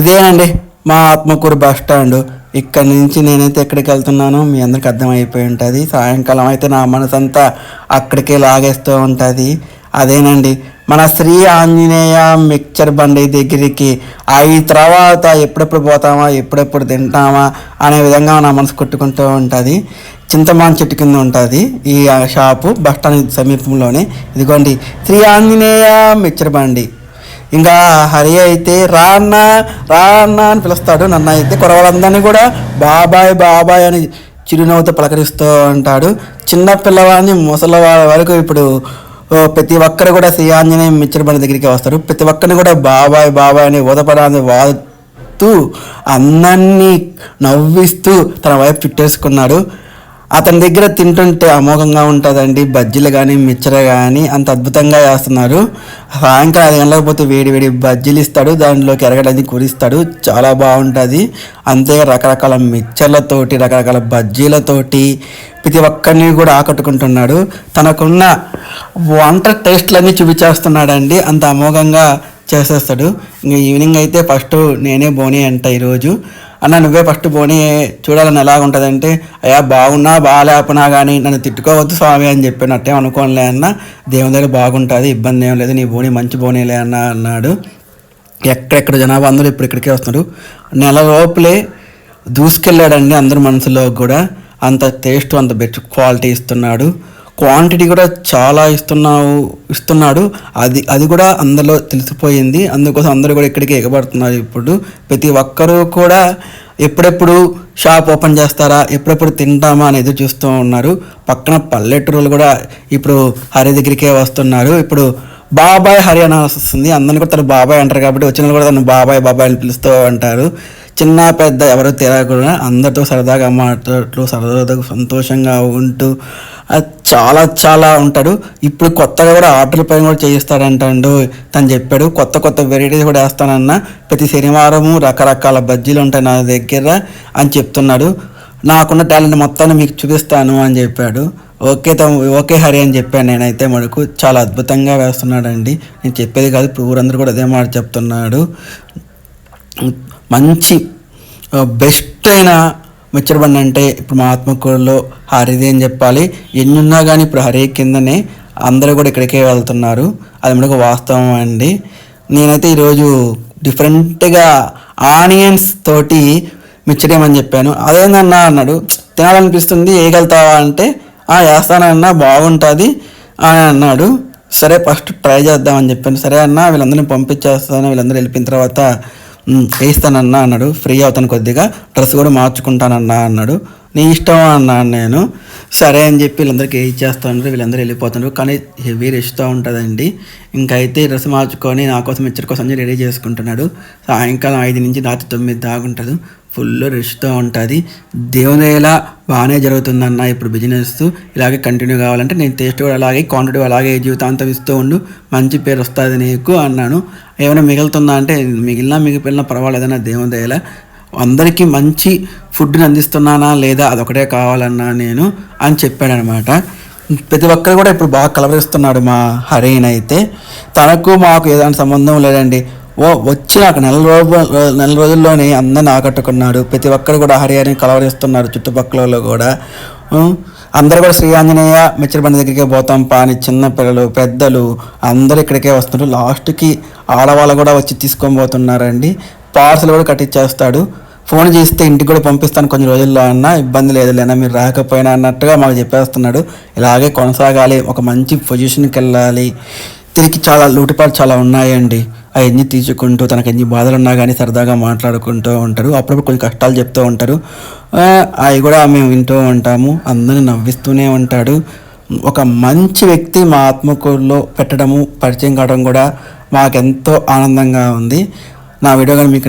ఇదేనండి మా Atmakur bus stand. ఇక్కడ నుంచి నేనైతే ఎక్కడికి వెళ్తున్నానో మీ అందరికి అర్థమైపోయి ఉంటుంది. సాయంకాలం అయితే నా మనసంతా అక్కడికే లాగేస్తూ ఉంటుంది. అదేనండి మన శ్రీ ఆంజనేయ మిక్చర్ బండి దగ్గరికి అవి తర్వాత ఎప్పుడెప్పుడు పోతామా ఎప్పుడెప్పుడు తింటామా అనే విధంగా నా మనసు కొట్టుకుంటూ ఉంటుంది. చింతమాన్ చెట్టు కింద ఉంటుంది ఈ షాపు బస్ స్టాండ్ సమీపంలోనే. ఇదిగోండి శ్రీ ఆంజనేయ మిక్చర్ బండి. ఇంకా హరి అయితే రా అన్న రా అన్న అని పిలుస్తాడు. నన్ను అయితే కురవాళ్ళందరినీ కూడా బాబాయ్ బాబాయ్ అని చిరునవ్వుతో పలకరిస్తూ ఉంటాడు. చిన్న పిల్లవాడిని ముసలివాళ్ళ వరకు ఇప్పుడు ప్రతి ఒక్కరు కూడా శ్రీ ఆంజనేయం మిచ్చరబండి దగ్గరికి వస్తారు. ప్రతి ఒక్కరిని కూడా బాబాయ్ బాబాయ్ అని ఊదపడాన్ని వాడుతూ అందరినీ నవ్విస్తూ తన వైపు చుట్టేసుకున్నాడు అతని దగ్గర తింటుంటే అమోఘంగా ఉంటుందండి బజ్జీలు కానీ మిచ్చర కానీ అంత అద్భుతంగా వేస్తున్నారు సాయంకాలం ఐదు గంటలకు పోతే వేడి వేడి బజ్జీలు ఇస్తాడు దానిలోకి ఎరగడానికి కురిస్తాడు చాలా బాగుంటుంది. అంతే రకరకాల మిచ్చర్లతోటి రకరకాల బజ్జీలతోటి ప్రతి ఒక్కరిని కూడా ఆకట్టుకుంటున్నాడు. తనకున్న వంట టేస్ట్లన్నీ చూపించేస్తున్నాడండి అంత అమోఘంగా చేసేస్తాడు. ఇంకా ఈవినింగ్ అయితే ఫస్ట్ నేనే బోని అంట ఈరోజు. అన్న నువ్వే ఫస్ట్ పోనీ చూడాలని ఎలా ఉంటుందంటే అయ్యా బాగున్నా బాగాలేపనా కానీ నన్ను తిట్టుకోవద్దు స్వామి అని చెప్పినట్టే అనుకోనిలే అన్న. దేవుని దగ్గర బాగుంటుంది ఇబ్బంది ఏం లేదు నీ బోని మంచి బోనీలే అన్న అన్నాడు. ఎక్కడెక్కడ జనాభా అందరూ ఇప్పుడు ఇక్కడికే వస్తున్నారు. నెల లోపలే దూసుకెళ్ళాడండి అందరి మనసులో కూడా. అంత టేస్ట్ అంత బెస్ట్ క్వాలిటీ ఇస్తున్నాడు. క్వాంటిటీ కూడా చాలా ఇస్తున్నావు ఇస్తున్నాడు. అది అది కూడా అందులో తెలిసిపోయింది. అందుకోసం అందరూ కూడా ఇక్కడికి ఎగబడుతున్నారు ఇప్పుడు. ప్రతి ఒక్కరూ కూడా ఎప్పుడెప్పుడు షాప్ ఓపెన్ చేస్తారా ఎప్పుడెప్పుడు తింటామా అని ఎదురు చూస్తూ ఉన్నారు. పక్కన పల్లెటూరులు కూడా ఇప్పుడు హరి దగ్గరికే వస్తున్నారు. ఇప్పుడు బాబాయ్ హరి అని వస్తుంది. అందరిని కూడా తను బాబాయ్ అంటారు కాబట్టి వచ్చిన వాళ్ళు కూడా తను బాబాయ్ బాబాయ్ అని పిలుస్తూ ఉంటారు. చిన్న పెద్ద ఎవరు తెలియకుండా అందరితో సరదాగా మాట్లాడుతూ సరదాగా సంతోషంగా ఉంటూ అది చాలా చాలా ఉంటాడు. ఇప్పుడు కొత్తగా కూడా ఆర్డర్ పైన కూడా చేయిస్తాడంటాడు. తను చెప్పాడు కొత్త కొత్త వెరైటీస్ కూడా వేస్తానన్న. ప్రతి శనివారము రకరకాల బజ్జీలు ఉంటాయి నా దగ్గర అని చెప్తున్నాడు. నాకున్న టాలెంట్ మొత్తాన్ని మీకు చూపిస్తాను అని చెప్పాడు. ఓకే తమ ఓకే హరి అని చెప్పాను నేనైతే మడుకు చాలా అద్భుతంగా వేస్తున్నాడండి. నేను చెప్పేది కాదు ఇప్పుడు ఊరందరూ కూడా అదే మాట చెప్తున్నాడు. మంచి బెస్ట్ అయిన మిక్చర్ బండి అంటే ఇప్పుడు మా ఆత్మకూరులో హరిది అని చెప్పాలి. ఎన్ని ఉన్నా కానీ ఇప్పుడు హరి కిందనే అందరూ కూడా ఇక్కడికే వెళ్తున్నారు. అది మనకు వాస్తవం అండి. నేనైతే ఈరోజు డిఫరెంట్గా ఆనియన్స్ తోటి మిక్చర్ చెప్పాను. అదేందన్నా అన్నాడు తినాలనిపిస్తుంది వేయగలుగుతావా అంటే "ఆ, వేస్తానన్నా బాగుంటుంది అని అన్నాడు. సరే ఫస్ట్ ట్రై చేద్దామని చెప్పాను. సరే అన్న వీళ్ళందరినీ పంపించేస్తాను వీళ్ళందరూ వెళ్ళిపోయిన తర్వాత వేయిస్తానన్నా అన్నాడు. ఫ్రీ అవుతాను కొద్దిగా డ్రెస్ కూడా మార్చుకుంటానన్నా అన్నాడు. నీ ఇష్టం అన్నాను నేను. సరే అని చెప్పి వీళ్ళందరికీ ఇచ్చేస్తాను వీళ్ళందరూ వెళ్ళిపోతున్నారు కానీ హెవీ రెస్ట్తో ఉంటుందండి. ఇంకైతే డ్రెస్ మార్చుకొని నా కోసం ఇచ్చర్ కోసం రెడీ చేసుకుంటున్నాడు. సాయంకాలం ఐదు నుంచి రాత్రి తొమ్మిది దాకా ఉంటుంది. ఫుల్ రెస్ట్తో ఉంటుంది. దేవుని ఎలా బాగానే జరుగుతుందన్న ఇప్పుడు బిజినెస్ ఇలాగే కంటిన్యూ కావాలంటే నేను టేస్ట్ కూడా అలాగే క్వాంటిటీ అలాగే జీవితాంతం ఇస్తూ ఉండు. మంచి పేరు వస్తుంది నీకు అన్నాను. ఏమైనా మిగులుతుందా అంటే మిగిలినా మిగిలిన పర్వాలేదన్న దేవుని దయలా అందరికీ మంచి ఫుడ్ని అందిస్తున్నానా లేదా అదొకటే కావాలన్నా నేను అని చెప్పాడనమాట ప్రతి ఒక్కరు కూడా ఇప్పుడు బాగా కలవరిస్తున్నాడు మా హరీన్ అయితే. తనకు మాకు ఏదైనా సంబంధం లేదండి. ఓ వచ్చి నాకు నెల రోజు నెల రోజుల్లోనే అందరిని ఆకట్టుకున్నాడు. ప్రతి ఒక్కరు కూడా హరి కలవరిస్తున్నారు చుట్టుపక్కల కూడా. అందరూ కూడా శ్రీ ఆంజనేయ మిచ్చరబండి దగ్గరికే పోతాం పాని చిన్న పిల్లలు పెద్దలు అందరూ ఇక్కడికే వస్తున్నారు. లాస్ట్కి ఆడవాళ్ళు కూడా వచ్చి తీసుకొని పోతున్నారండి. పార్సల్ కూడా కట్టించేస్తాడు ఫోన్ చేస్తే ఇంటికి కూడా పంపిస్తాను కొన్ని రోజుల్లో అన్న ఇబ్బంది లేదు లేనా మీరు రాకపోయినా అన్నట్టుగా మాకు చెప్పేస్తున్నాడు. ఇలాగే కొనసాగాలి ఒక మంచి పొజిషన్కి వెళ్ళాలి. తిరిగి చాలా లూటిపాటు చాలా ఉన్నాయండి. అవన్నీ తీసుకుంటూ తనకు ఎన్ని బాధలు ఉన్నా కానీ సరదాగా మాట్లాడుకుంటూ ఉంటారు. అప్పుడప్పుడు కొన్ని కష్టాలు చెప్తూ ఉంటారు. అవి కూడా మేము వింటూ ఉంటాము. అందరిని నవ్విస్తూనే ఉంటాడు. ఒక మంచి వ్యక్తి మా ఆత్మకూరులో పెట్టడము పరిచయం కావడం కూడా మాకెంతో ఆనందంగా ఉంది. నా వీడియో కానీ మీకు